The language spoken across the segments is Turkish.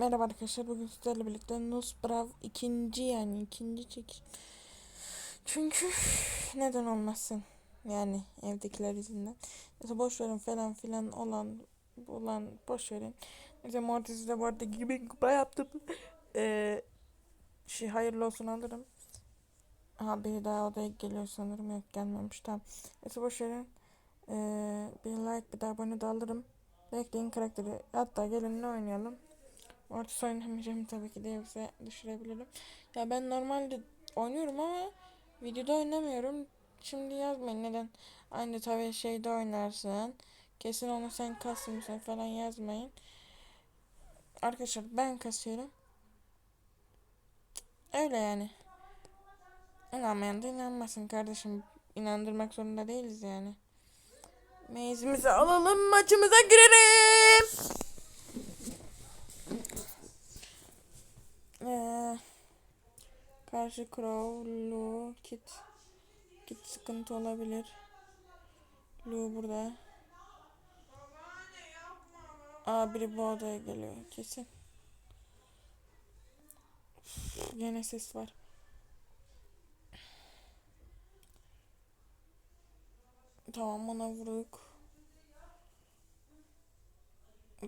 Merhaba arkadaşlar bugün sizlerle birlikte Nusbrav ikinci yani ikinci çekiş. Çünkü neden olmasın yani evdekiler yüzünden. Neyse boş verin falan filan olan olan boş verin. Neyse Mortis'i de bu arada gibi kupa yaptım. Ee, şey hayırlı olsun alırım. Ha biri daha odaya geliyor sanırım yok gelmemiş tamam. Neyse boş verin. Ee, bir like bir de abone de alırım. Bekleyin karakteri hatta gelin ne oynayalım. Mortis oynamayacağım tabii ki de yoksa düşürebilirim. Ya ben normalde oynuyorum ama videoda oynamıyorum. Şimdi yazmayın neden aynı tabii şeyde oynarsın. Kesin onu sen kasmıyorsun falan yazmayın. Arkadaşlar ben kasıyorum. Öyle yani. İnanmayan da inanmasın kardeşim. İnandırmak zorunda değiliz yani. Meyzimizi alalım maçımıza girelim. Ee, karşı Crow, Lu, Kit. Kit sıkıntı olabilir. Lu burada. Aa biri bu odaya geliyor kesin. Gene ses var. Tamam ona vurduk.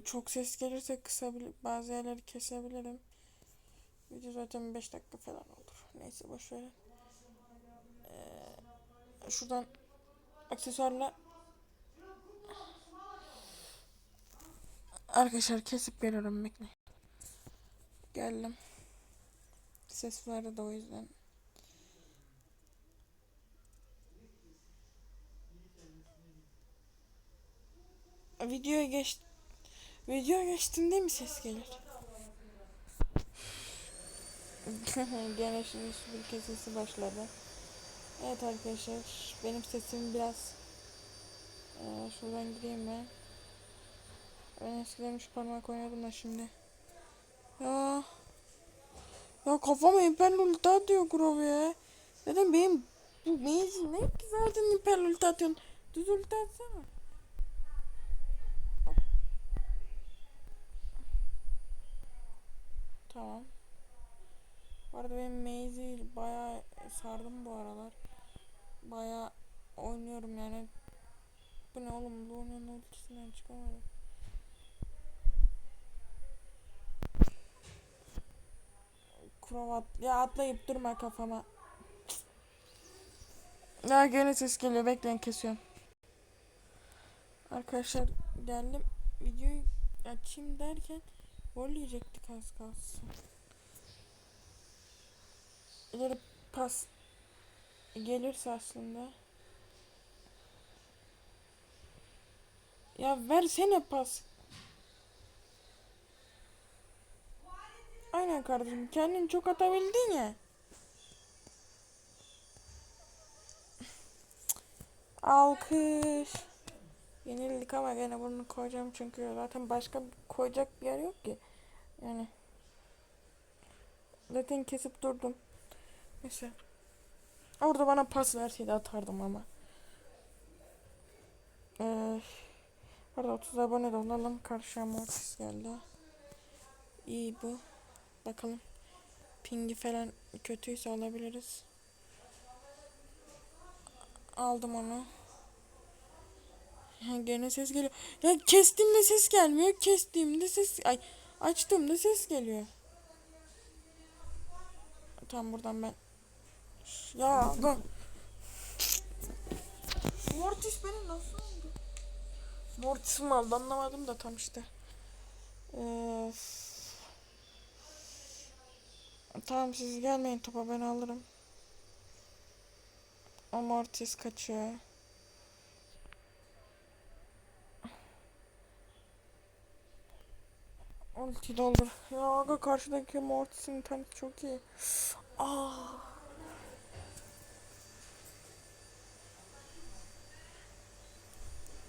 Çok ses gelirse kısabilir, bazı yerleri kesebilirim. Video zaten 5 dakika falan olur. Neyse boş verin. Ee, şuradan aksesuarla Arkadaşlar kesip geliyorum bekle. Geldim. Ses vardı da o yüzden. Videoya geç Videoya geçtiğinde mi ses gelir? Gene şimdi süpürge sesi başladı. Evet arkadaşlar benim sesim biraz ee, şuradan gireyim ben. Ben eskiden üç parmak oynadım da şimdi. Ya. Ya kafama hiper ulti atıyor Grove ya. Neden benim bu mezi ne ki zaten hiper ulti atıyorsun. Düz ulti atsana. Tamam. Bu arada benim Maze'i bayağı sardım bu aralar. Bayağı oynuyorum yani. Bu ne oğlum? Luna'nın ultisinden çıkamadım. Kravat. Ya atlayıp durma kafama. Ya gene ses geliyor. Bekleyin kesiyorum. Arkadaşlar geldim. Videoyu açayım derken gol yiyecektik az kalsın. İleri pas gelirse aslında. Ya versene pas. Aynen kardeşim. Kendin çok atabildin ya. Alkış. Yenildik ama gene bunu koyacağım çünkü zaten başka koyacak bir yer yok ki. Yani. Zaten kesip durdum. Neyse. Orada bana pas verseydi atardım ama. Ee, Orada 30 abone de olalım. Karşıya Mortis geldi. İyi bu. Bakalım. Pingi falan kötüyse alabiliriz. Aldım onu. Ha, gene ses geliyor. Ya kestiğimde ses gelmiyor. Kestiğimde ses... Ay açtığımda ses geliyor. Tam buradan ben... Ya bak. Mortis beni nasıl aldı? Mortis mi aldı anlamadım da tam işte. Ee, tamam siz gelmeyin topa ben alırım. O Mortis kaçıyor. Ulti doldur. Ya aga karşıdaki Mortis'in interneti çok iyi. Aa.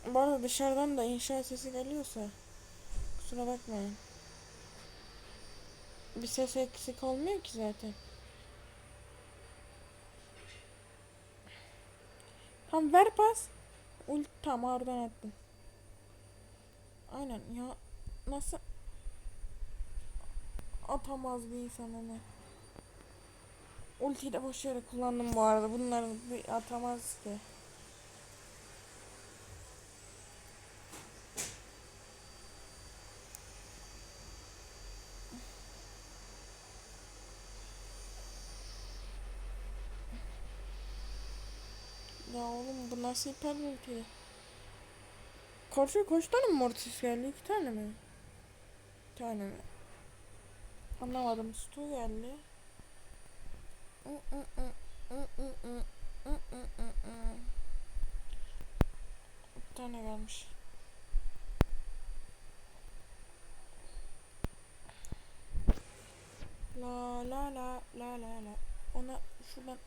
Bu arada dışarıdan da inşaat sesi geliyorsa kusura bakmayın. Bir ses eksik olmuyor ki zaten. Tam ver pas. Ult tam oradan attım. Aynen ya nasıl atamaz bir insan onu. Ultiyi de boş yere kullandım bu arada. Bunları atamaz ki. Ya oğlum bu nasıl hiper ulti? Karşıya kaç tane mortis geldi? İki tane mi? Bir tane mi? Anlamadım. Stu geldi. Bir tane gelmiş. La la la la la la. Ona şuradan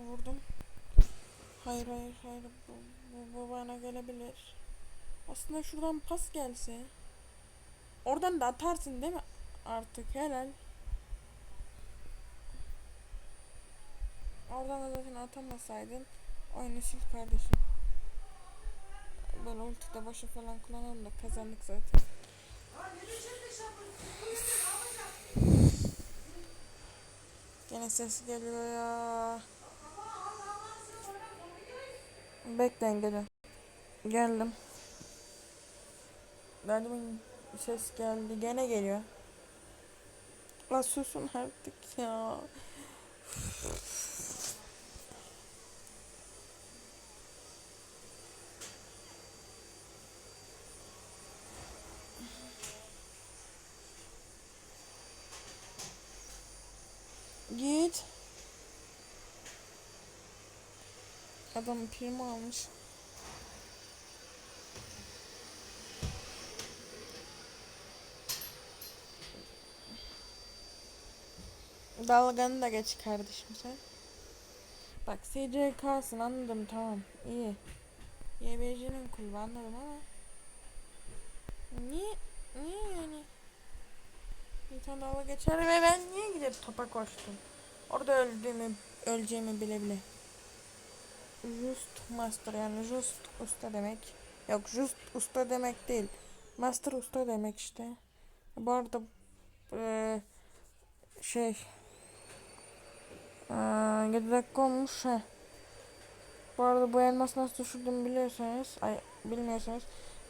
vurdum. Hayır hayır hayır bu, bu, bu bana gelebilir. Aslında şuradan pas gelse. Oradan da atarsın değil mi? Artık helal. Oradan da zaten atamasaydın oyunu sil kardeşim. Böyle ultide boşa falan kullanalım da kazandık zaten. Gene ses geliyor ya. Bekleyin gelin. Geldim. Geldim ses geldi. Gene geliyor. La susun artık ya. Git. Adam prim almış. Dalganı da geç kardeşim sen. Bak SCK'sın anladım tamam iyi. YBC'nin kulü anladım ama. Niye? Niye yani? Bir tane dalga geçer ve ben niye gidip topa koştum? Orada öldüğümü, öleceğimi bile bile. Just master yani just usta demek. Yok just usta demek değil. Master usta demek işte. Bu arada eee, şey eee 7 dakika olmuş ha. Bu arada bu elmas nasıl düşürdüğümü biliyorsanız, ay bilmiyorsanız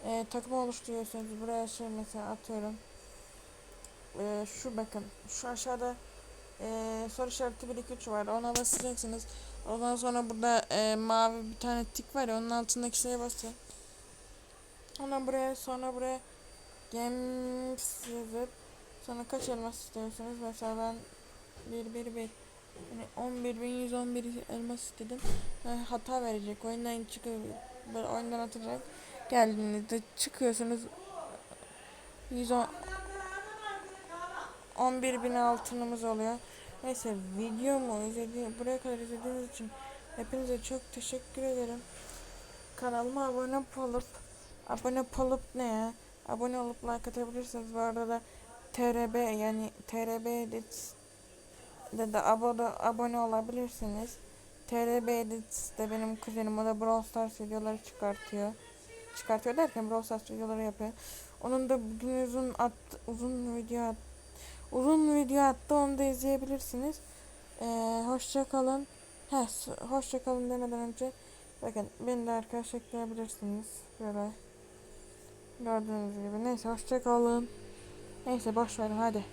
eee takım oluşturuyorsanız buraya şey mesela atıyorum. Eee şu bakın şu aşağıda eee soru işareti 1 2 3 var. Ona basacaksınız. Ondan sonra burada eee, mavi bir tane tik var ya onun altındaki şeye basın. Ondan buraya sonra buraya games yazıp sonra kaç elmas istiyorsunuz? Mesela ben 1 1 1 yani 11.111 elmas istedim. Ha, hata verecek. Oyundan. Böyle oyundan atacak. Geldiğinizde çıkıyorsunuz. 110 11 bin altınımız oluyor. Neyse videomu izledi buraya kadar izlediğiniz için hepinize çok teşekkür ederim. Kanalıma abone olup abone olup ne ya? Abone olup like atabilirsiniz. Bu arada da TRB yani TRB Edits de de abone, abone olabilirsiniz. TRB Edits de benim kuzenim o da Brawl Stars videoları çıkartıyor. Çıkartıyor derken Brawl Stars videoları yapıyor. Onun da bugün uzun at, uzun video at, uzun video attı onu da izleyebilirsiniz. Ee, hoşça kalın. Heh, hoşça kalın demeden önce bakın beni de arkadaş ekleyebilirsiniz. Böyle gördüğünüz gibi. Neyse hoşça kalın. Neyse boş verin hadi.